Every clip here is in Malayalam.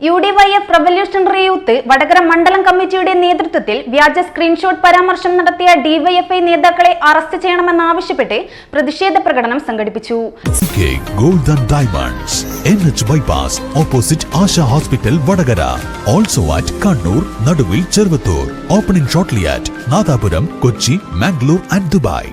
U D Y F revolutionary youth Vadakara മണ്ഡലം കമ്മിറ്റിയുടെ നേതൃത്വത്തിൽ വ്യാജ സ്ക്രീൻഷോട്ട് പരാമർശം നടത്തിയ ഡിവൈഎഫ്ഐ നേതാക്കളെ അറസ്റ്റ് ചെയ്യണമെന്നാവശ്യപ്പെട്ട് പ്രതിഷേധ പ്രകടനം സംഘടിപ്പിച്ചു. Bypass opposite Asha hospital Vadakara also at Kannur Naduvil Cheruvathur opening shortly at Nadapuram Kochi Mangalore and Dubai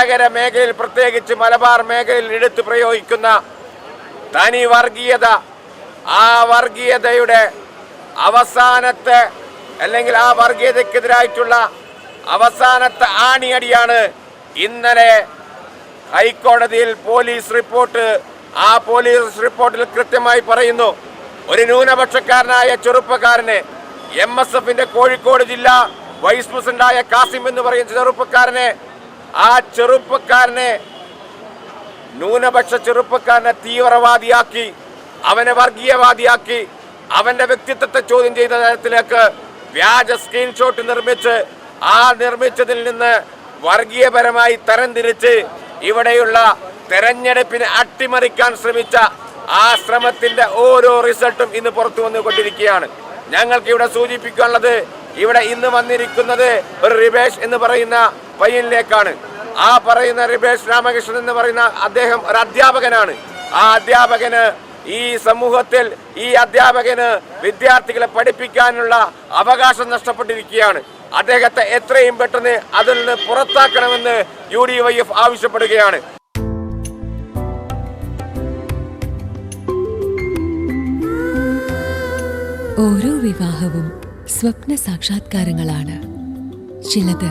Vadakara മേഖലയിൽ പ്രത്യേകിച്ച് മലബാർ മേഖലയിൽ എടുത്തു പ്രയോഗിക്കുന്ന തനി വർഗീയത ആ വർഗീയതയുടെ അവസാനത്തെ അല്ലെങ്കിൽ ആ വർഗീയതക്കെതിരായിട്ടുള്ള അവസാനത്തെ ആണിയടിയാണ് ഇന്നലെ ഹൈക്കോടതിയിൽ പോലീസ് റിപ്പോർട്ട്. ആ പോലീസ് റിപ്പോർട്ടിൽ കൃത്യമായി പറയുന്നു ഒരു ന്യൂനപക്ഷക്കാരനായ ചെറുപ്പക്കാരനെ എം എസ് എഫിന്റെ കോഴിക്കോട് ജില്ലാ വൈസ് പ്രസിഡന്റായ കാസിം എന്ന് പറയുന്ന ചെറുപ്പക്കാരനെ ആ ചെറുപ്പക്കാരനെ ന്യൂനപക്ഷ ചെറുപ്പക്കാരനെ തീവ്രവാദിയാക്കി അവനെ വർഗീയവാദിയാക്കി അവന്റെ വ്യക്തിത്വത്തെ ചോദ്യം ചെയ്ത തരത്തിലേക്ക് വ്യാജ സ്ക്രീൻഷോട്ട് നിർമ്മിച്ച് ആ നിർമ്മിച്ചതിൽ നിന്ന് വർഗീയപരമായി തരംതിരിച്ച് ഇവിടെയുള്ള തെരഞ്ഞെടുപ്പിനെ അട്ടിമറിക്കാൻ ശ്രമിച്ച ആ ശ്രമത്തിന്റെ ഓരോ റിസൾട്ടും ഇന്ന് പുറത്തു വന്നുകൊണ്ടിരിക്കുകയാണ്. ഞങ്ങൾക്ക് ഇവിടെ സൂചിപ്പിക്കാനുള്ളത് ഇവിടെ ഇന്ന് വന്നിരിക്കുന്നത് ഒരു റിവേഷ് എന്ന് പറയുന്ന പയ്യനിലേക്കാണ് ആ പറയുന്ന റിബേഷ് രാമകൃഷ്ണൻ എന്ന് പറയുന്ന അദ്ദേഹം ഒരു അധ്യാപകനാണ്. ആ അധ്യാപകന് ഈ സമൂഹത്തിൽ ഈ അധ്യാപകന് വിദ്യാർത്ഥികളെ പഠിപ്പിക്കാനുള്ള അവകാശം നഷ്ടപ്പെട്ടിരിക്കുകയാണ്. അദ്ദേഹത്തെ എത്രയും പെട്ടെന്ന് അതിൽ നിന്ന് പുറത്താക്കണമെന്ന് യു ഡി വൈ എഫ് ആവശ്യപ്പെടുകയാണ്. ഓരോ വിവാഹവും സ്വപ്ന സാക്ഷാത്കാരങ്ങളാണ്. ചിലത്